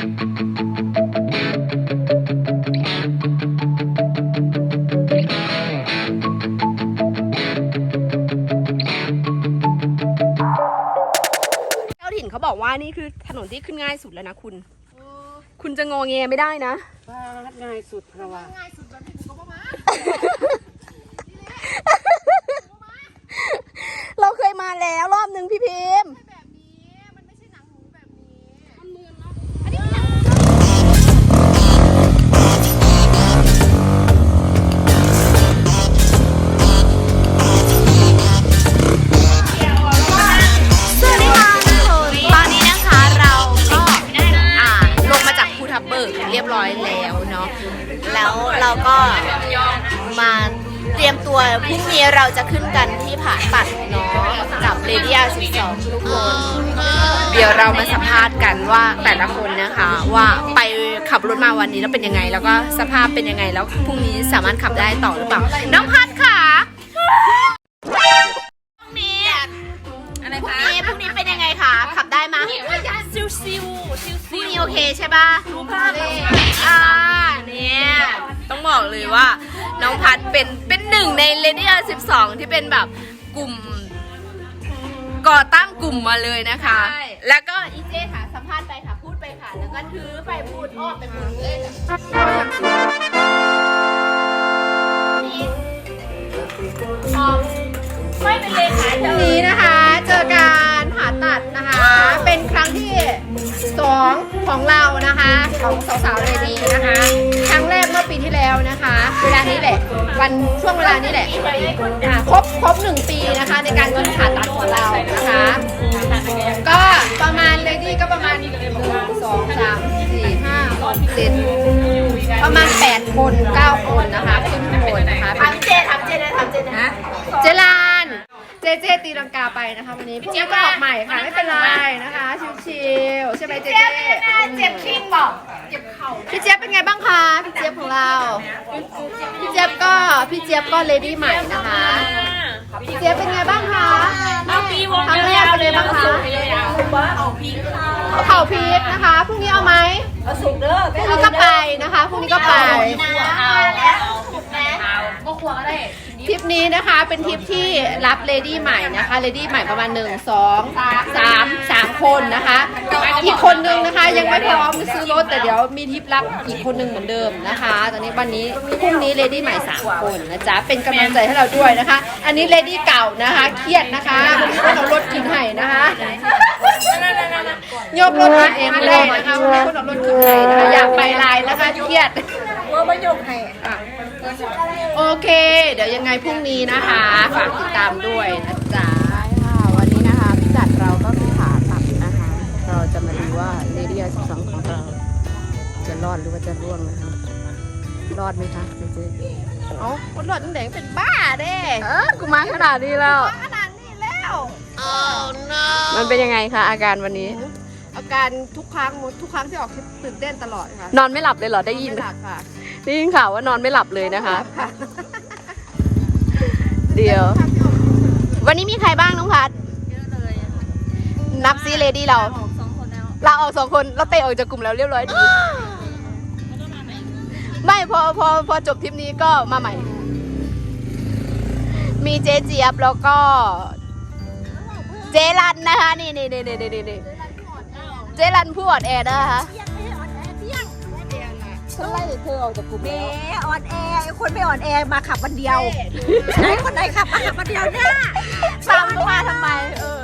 เจ้าถิ่นเขาบอกว่านี่คือถนนที่ขึ้นง่ายสุดแล้วนะคุณ คุณจะงอแงไม่ได้นะ ว่าง่ายสุดเพราะว่าเราเคยมาแล้วรอบหนึ่งพี่พิมพ์ ตรียมตัวพรุ่งนี้เราจะขึ้นกันที่ผาตัดเนาะกับเรเดีย12ทุกคน เดี๋ยวเรามาสัมภาษณ์กันว่าแต่ละคนนะคะ ว่าไปขับรถมาวันนี้แล้วเป็นยังไง แล้วก็สภาพเป็นยังไงแล้วพรุ่งนี้สามารถขับได้ต่อหรือเปล่าน้องพัดค่ะพรุ่งนี้อะไรคะพรุ่งนี้พรุ่งนี้เป็นยังไงคะขับได้ไหมซิวซิวซิวพรุ่งนี้โอเคใช่ป่ะรู้ภาพอ่าเนี่ย ต้องบอกเลยว่า น้องพัดเป็นเป็นหนึ่งในเรเดีย12ที่เป็นแบบกลุ่ม ก่อตั้งกลุ่มมาเลยนะคะแล้วก็อีเจค่ะสัมภาษณ์ไปค่ะ พูดไปค่ะ แล้วก็ถือไปพูดอ้อมไปหมดเลยไม่เป็นเลขาเธอนี้นะคะ เจอการผ่า ตัดนะคะ เป็นครั้งที่สองของเรานะคะ ของสาวๆเลยนี้นะคะ ครั้งแรกเมื่อปีที่แล้วนะคะ เวลานี้แหละ วันช่วงเวลานี้แหละอ่าครบครบหนึ่งปีนะคะ ในการขึ้นผ่าตัดของเรานะคะ ก็ประมาณเลดี้ก็ประมาณหนึ่งสองสามสี่ห้าหกเจ็ดประมาณแปดคนเก้าคนนะคะขึ้นข้างบนนะคะทำเจทำเจนะทำเจนะเจลาน เจเจตีลังกาไปนะคะวันนี้พรุ่งนี้ก็ออกใหม่ค่ะไม่เป็นไรนะคะชิวๆใช่ไหมเจเจเจ็บคิงบอกเจ็บเข่าพี่เจี๊ยบเป็นไงบ้างคะพี่เจี๊ยบของเรา พี่เจี๊ยบก็พี่เจี๊ยบก็เลดี้ใหม่นะคะพี่เจี๊ยบเป็นไงบ้างคะครั้งแรกเป็นไงบ้างคะเผาพริกนะคะพรุ่งนี้เอาไหมเอาสุกเด้อพรุ่งนี้ก็ไปนะคะพรุ่งนี้ก็ไป ทริปนี้นะคะเป็นทริปที่รับเลดี้ใหม่นะคะเลดี้ใหม่ประมาณ 1 2 3 3 คนนะคะ อีกคนนึงนะคะยังไม่พร้อมซื้อรถแต่เดี๋ยวมีทริปรับอีกคนนึงเหมือนเดิมนะคะ ตอนนี้วันนี้พรุ่งนี้เลดี้ใหม่ 3 คนนะจ๊ะเป็นกำลังใจให้เราด้วยนะคะ อันนี้เลดี้เก่านะคะเครียดนะคะวันนี้เอารถกินไห่นะคะยกรถมาเองได้นะคะวันนี้คนเอารถขึ้นไห้นะคะอยากไปลน์นะคะเครียดว่าไม่ยกให้ โอเค เดี๋ยวยังไงพรุ่งนี้นะคะ ฝากติดตามด้วยนะจ๊ะค่ะ วันนี้นะคะพิกัดเราก็คือผ่าตัดนะคะ เราจะมาดูว่าเรเดีย12ของเรา จะรอดหรือว่าจะร่วงนะคะ รอดไหมคะเจ๊เอ้าคนรอดตั้งแต่เป็นบ้าเด้เออกูมาขนาดนี้แล้ว ขนาดนี้แล้วมันเป็นยังไงคะอาการวันนี้ อาการทุกครั้งทุกครั้งที่ออกทริปตื่นเต้นตลอดค่ะนอนไม่หลับเลยเหรอได้ยินไม่หลับค่ะ ได้ยินข่าวว่านอนไม่หลับเลยนะคะ เดี๋ยว วันนี้มีใครบ้างน้องพัดนับซีเลดี้เราเราออกสองคนเราเตะออกจากกลุ่มแล้วเรียบร้อยดีไม่พอพอพอจบทริปนี้ก็มาใหม่ มีเจเจี๊ยบแล้วก็ เจรันนะคะ นี่นี่นี่นี่นี่นี่เจรันผู้อ่อนแอนะคะ ฉันไล่เธอออกจากกลุ่มเบแล้วออนแอร์ไอ้คนไม่ออนแอร์มาขับวันเดียวไหนคนไหนขับมาขับวันเดียวเนี่ยตามเข้ามาทำไมเออ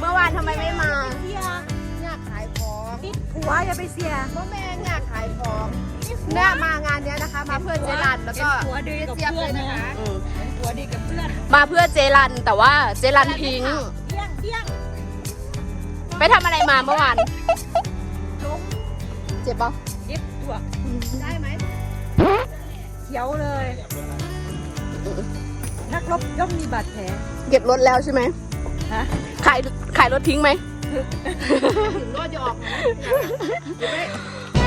เมื่อวานทำไมไม่มาอยากขายของผัวอย่าไปเสียพ่อแม่อยากขายของเนี่ยมางานเนี้ยนะคะ มาเพื่อเจรันแล้วก็ผัวดีกับเจี๊ยบเพื่เลอนยนะนะคะอืมผัวดีกับเพื่อน มาเพื่อเจรันแต่ว่าเจรันพิงค์เที่ยงเที่ยงไปทำอะไรมาเมื่อวานเจ็บปะ ยิบตัวได้ไหมเขียวเลย นักรบย่อมมีบาดแผล เก็บรถแล้วใช่ไหมฮะ ขายขายรถทิ้งไหมถึงรอดจะออกนะ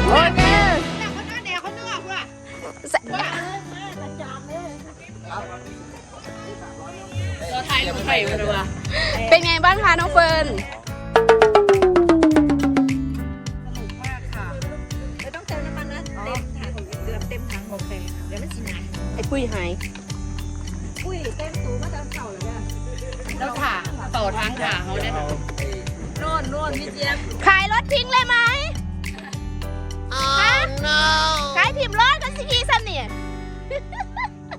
โอเคแต่คนนั้นแดกคนนึงอะว่ะเป็นไงบ้างคะน้องเฟิร์น ปุ้ยหายอุ้ยเต้นตูมาตั้งเก่าเลยเนี่ยแล้วค่ะเป่าทางขาเขาเนี่ยโน่นโน่นพี่เจี๊ยบขายรถทิ้งเลยไหมฮะขายถิ่มรถกันสิกีสันเนี่ย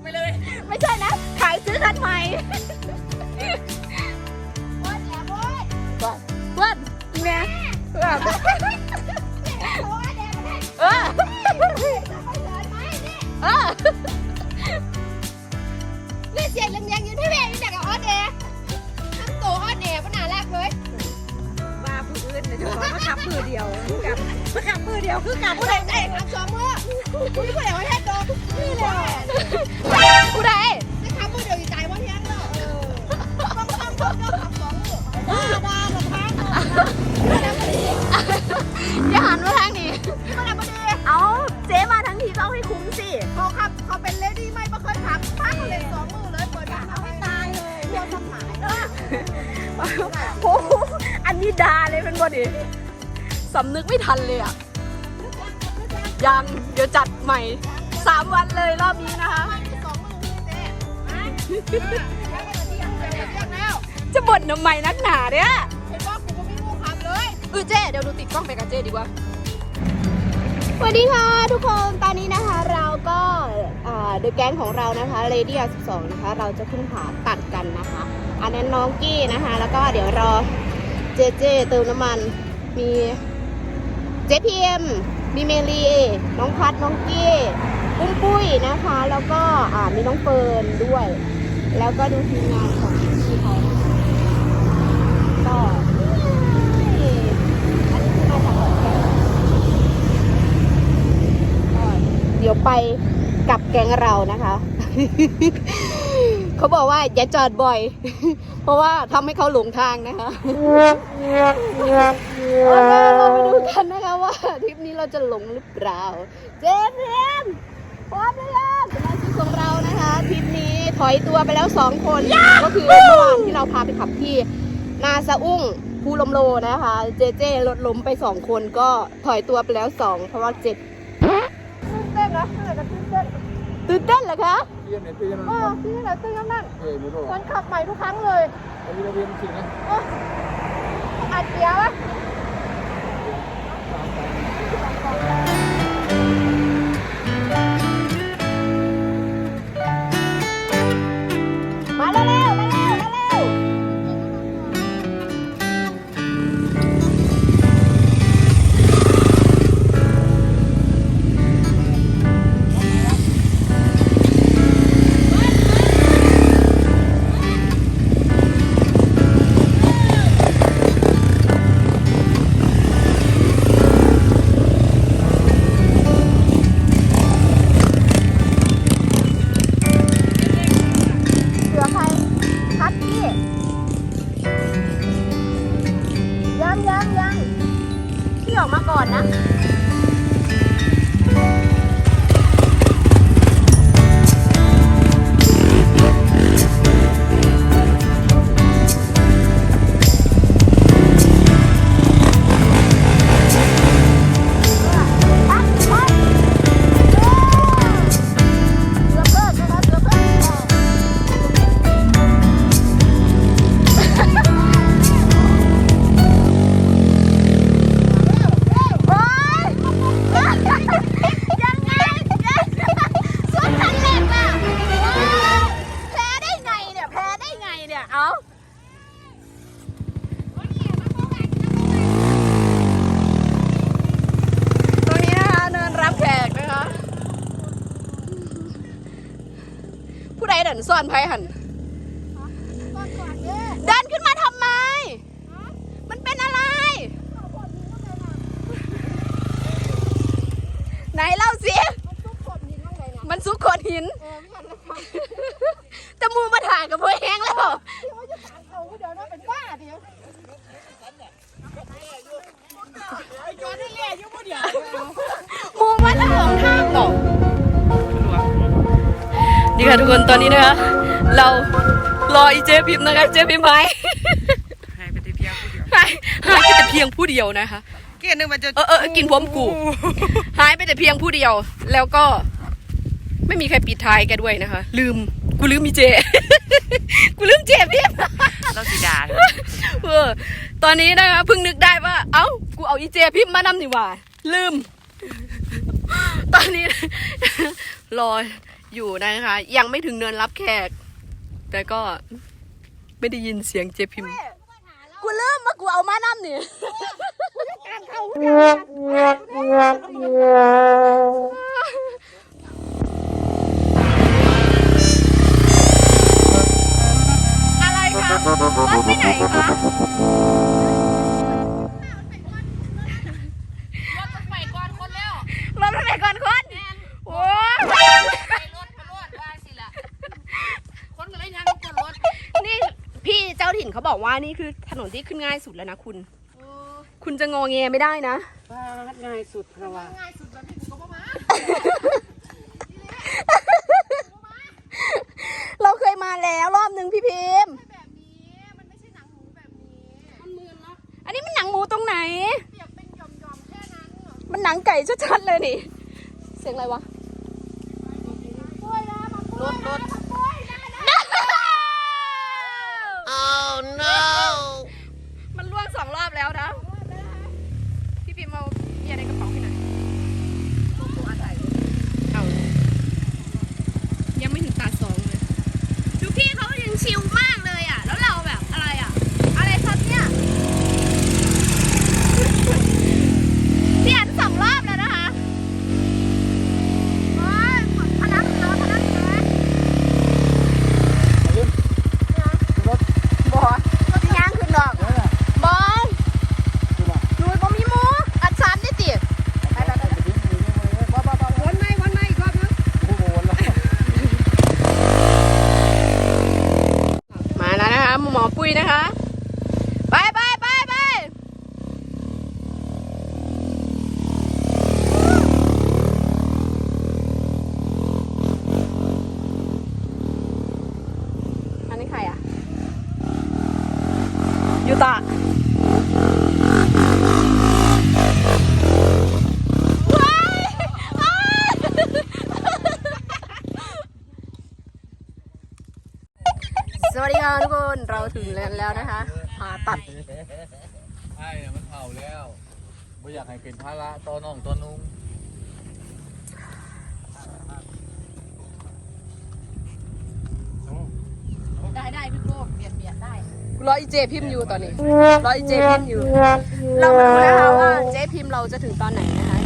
ไปเลย ไม่ใช่นะ ขายซื้อคันใหม่เพื่อนแม่เพื่อน โอ้โหอันนี้ดาเลยเป็นบอดีสำนึกไม่ทันเลยอะ ยัง เดี๋ยวจัดใหม่สามวันเลยรอบนี้นะคะสองมือพี่เจ๊ฮะยังไม่ได้เที่ยงยังไม่ได้เที่ยงแล้วจะบ่นทำไมนักหนาเนี่ยเห็นว่ากูก็ไม่รู้ขับเลยเออเจ๊เดี๋ยวดูติดกล้องไปกับเจ๊ดีกว่าสวัสดีค่ะทุกคนตอนนี้นะคะเราก็เดอะแก๊งของเรานะคะเลดี้12นะคะ เราจะขึ้นผาตัดกันนะคะ อันนั้นน้องกี้นะคะ แล้วก็เดี๋ยวรอเจเจเติมน้ำมัน มีเจพีเอ็มมีเมลีน้องพัดน้องกี้ปุ้มปุ้ยนะคะ แล้วก็อ่ามีน้องเฟิร์นด้วย แล้วก็ดูทีมงานของพี่เขาก็อันนี้คือมาจากขอนแก่นก็เดี๋ยวไปกับแกงเรานะคะ เขาบอกว่าอย่าจอดบ่อย เพราะว่าทำให้เขาหลงทางนะคะโอเคเราไปดูกันนะคะว่าทริปนี้เราจะหลงหรือเปล่า เจมส์เจมส์พร้อมหรือยังสมาชิกของเรานะคะทริปนี้ถอยตัวไปแล้วสองคน ก็คือเมื่อวานที่เราพาไปขับที่นาสะอุ้งภูลมโลนะคะ เจเจรถล้มไปสองคนก็ถอยตัวไปแล้วสองเพราะว่าเจ็บตื่นเต้นนะตื่นเต้น ตื่นเต้นเหรอคะเรียนไหนปีนั้นเออที่ไหนตื่นนั่นเออไม่รู้คนขับใหม่ทุกครั้งเลยอันนี้เราเรียนจริงนะเอออัดเดียวอะ หันเดินขึ้นมาทำไม มันเป็นอะไร ไหนเล่าสิ มันซุกโขดหิน แต่มูมาถ่ายกับพวกแห้งแล้วมูมาจะหลงทางบอกนี่ค่ะทุกคนตอนนี้นะคะ เรารออีเจพิมพ์นะคะเจพิมพ์หายหายไปได้เพียงผู้เดียวหายหายไปแต่เพียงผู้เดียวนะคะเกียนึงมันจะเออเออกินพร้อมกูหายไปแต่เพียงผู้เดียว แล้วก็ ไม่มีใครปิดท้ายแกด้วยนะคะ ลืมกูลืมมีเจ กูลืมเจพี่เราสีดาเออตอนนี้นะคะเพิ่งนึกได้ว่า เอ้ากูเอาอีเจพิมพ์มานำนี่หว่า ลืม ตอนนี้รออยู่นะคะ ยังไม่ถึงเนินรับแขก แต่ก็ไม่ได้ยินเสียงเจพิมพ์กูลืมว่ากูเอามานำนี่อะไรคะรถไปไหนคะรถไปก่อนคนแล้วรถไปไหนก่อนคนโอ้ย ไปรถไปรถว่าสิล่ะคนก็เลยยังกดรถ นี่ พี่เจ้าถิ่นเขาบอกว่านี่คือถนนที่ขึ้นง่ายสุดแล้วนะคุณ คุณจะงอแงไม่ได้นะง่ายสุดระว่าง่ายสุดแบบนี้กูก็บ่มาเราเคยมาแล้วรอบหนึ่งพี่พิมพ์แบบนี้มันไม่ใช่หนังหมูแบบนี้ มันมืนเนาะอันนี้มันหนังหมูตรงไหน เปียกเป็นหย่อมๆแค่นั้นเหรอมันหนังไก่ชัดๆเลยนี่ เสียงอะไรวะป่วยแล้วมาป่วยรถรถป่วยได้นะ มันล่วงสองรอบแล้วนะ พี่พิมพ์เอาเบียร์ในกระเป๋าให้หน่อยเอายังไม่ถึงตาสองเลย ดูพี่เขายังชิลมากเลยอะ แล้วเราแบบอะไรอะ อะไรครับเนี่ยพี่อันสองรอบแล้วนะคะ โอ้ยพนักเราพนักเลย รถ บอสที่ย่างขึ้นดอก เนี่ยนะ บอส คือว่า หนูบ่มีหมู อัดสามได้ติ ไปไปไปทิ้งมือทิ้งมือบ้าบ้าบ้า วนไหมวนไหมอีกรอบนึง โอ้โหแล้ว มาแล้วนะคะหมอปุ้ยนะคะ ไปไปไปไปอันนี้ใครอะยูตะว้ายว้ายสวัสดีค่ะทุกคน เราถึง แล้วแล้วนะคะผ่าตัดไอ้เนี่ยมันเผาแล้วไม่อยากให้เป็นภาระต่อน้องต่อนุ่งได้ได้พี่โก้เปลี่ยนเปลี่ยนได้รออีเจพิมพ์อยู่ตอนนี้รออีเจพิมพ์อยู่ เรามาดูนะคะว่าเจพิมพ์เราจะถึงตอนไหนนะคะ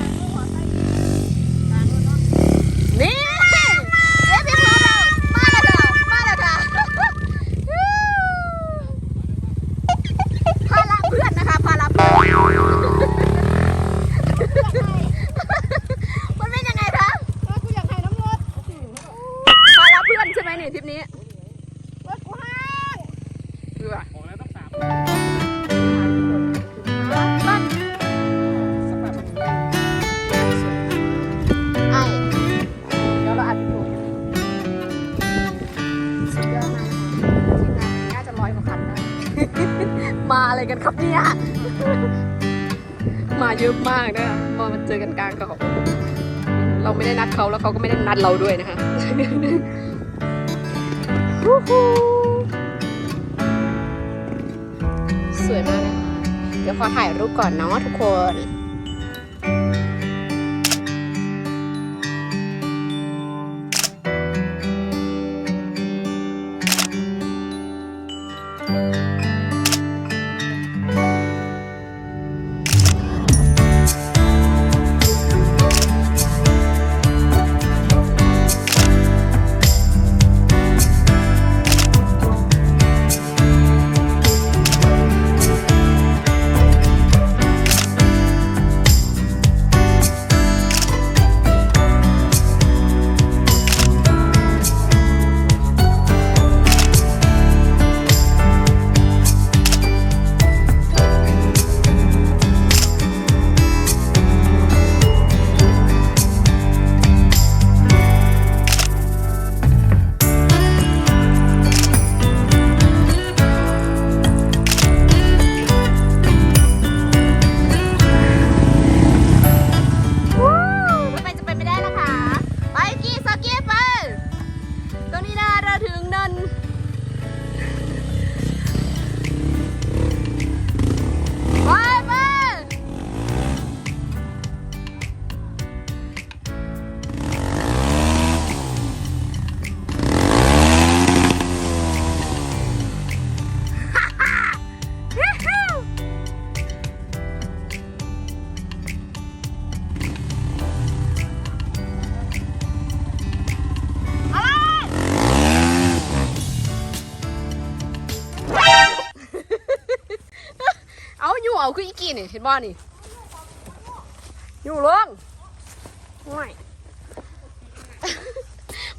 นี่ กันครับเนี่ย มาเยอะมากนะมามาเจอกันกลางเกาเราไม่ได้นัดเขาแล้วเขาก็ไม่ได้นัดเราด้วยนะคะสวยมากนะคะเดี๋ยวขอถ่ายรูปก่อนเนาะทุกคน เห็นบ่นี่อยู่ลงไม่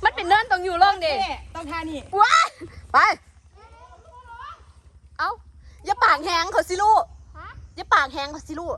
มันเป็นเนินต้องอยู่ลงเด็ต้องทานี่ว้าไป เอาอย่าปากแหงเขาสิลูกอย่าปากแหงเขาสิลูก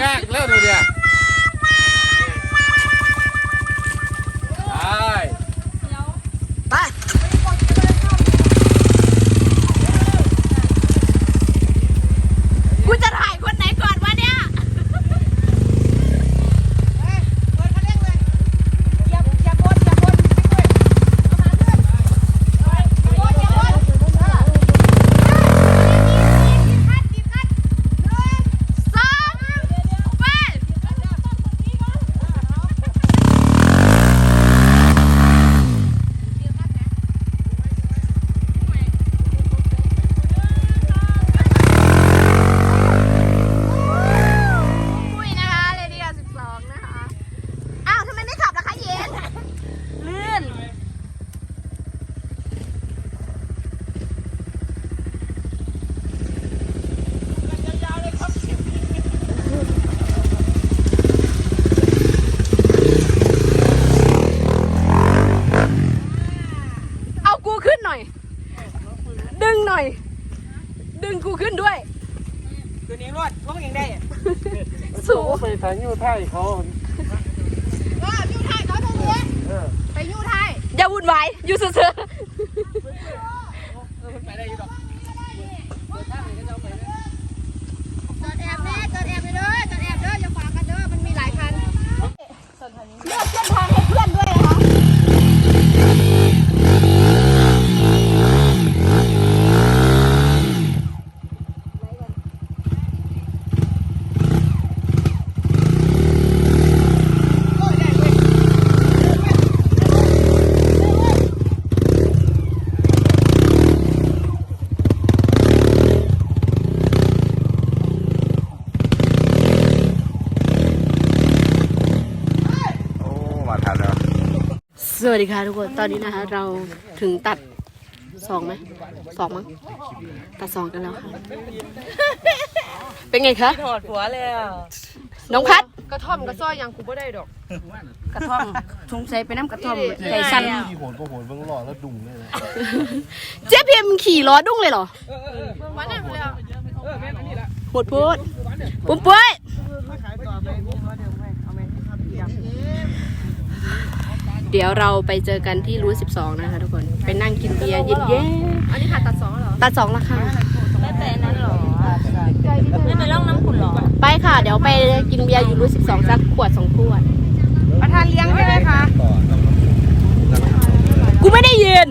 ยาก 好! สวัสดีค่ะทุกคน ตอนนี้นะคะ เราถึงตัดสองไหมสองมั้งตัดสองกันแล้วค่ะ เป็นไงคะถอดหัวเลยอะน้องพัดกระท่อมกระซ้อยยังกูไม่ได้ดอก กระท่อมสงสัยไปน้ำกระท่อมใจสั่นขี่โหนก็โหนเบิ่งหล่อแล้วดุ่งเลยนะเจ๊พิมพ์ขี่ล้อดุ้งเลยเหรอวันนั้นเลยอะปวดพูดปุ้มปุ้ย เดี๋ยวเราไปเจอกันที่รูท12นะคะทุกคนไปนั่งกินเบียร์เย็นอันนี้ผ่าตัดสองเหรอ ๆตัดสองละค่ะไม่เป็นนั้นหรอ ไม่เป็นร่องน้ำขุ่นหรอ ไปค่ะ เดี๋ยวไปกินเบียร์อยู่รูท12สักขวดสองขวด ประธานเลี้ยงใช่ไหมคะ กูไม่ได้ยิน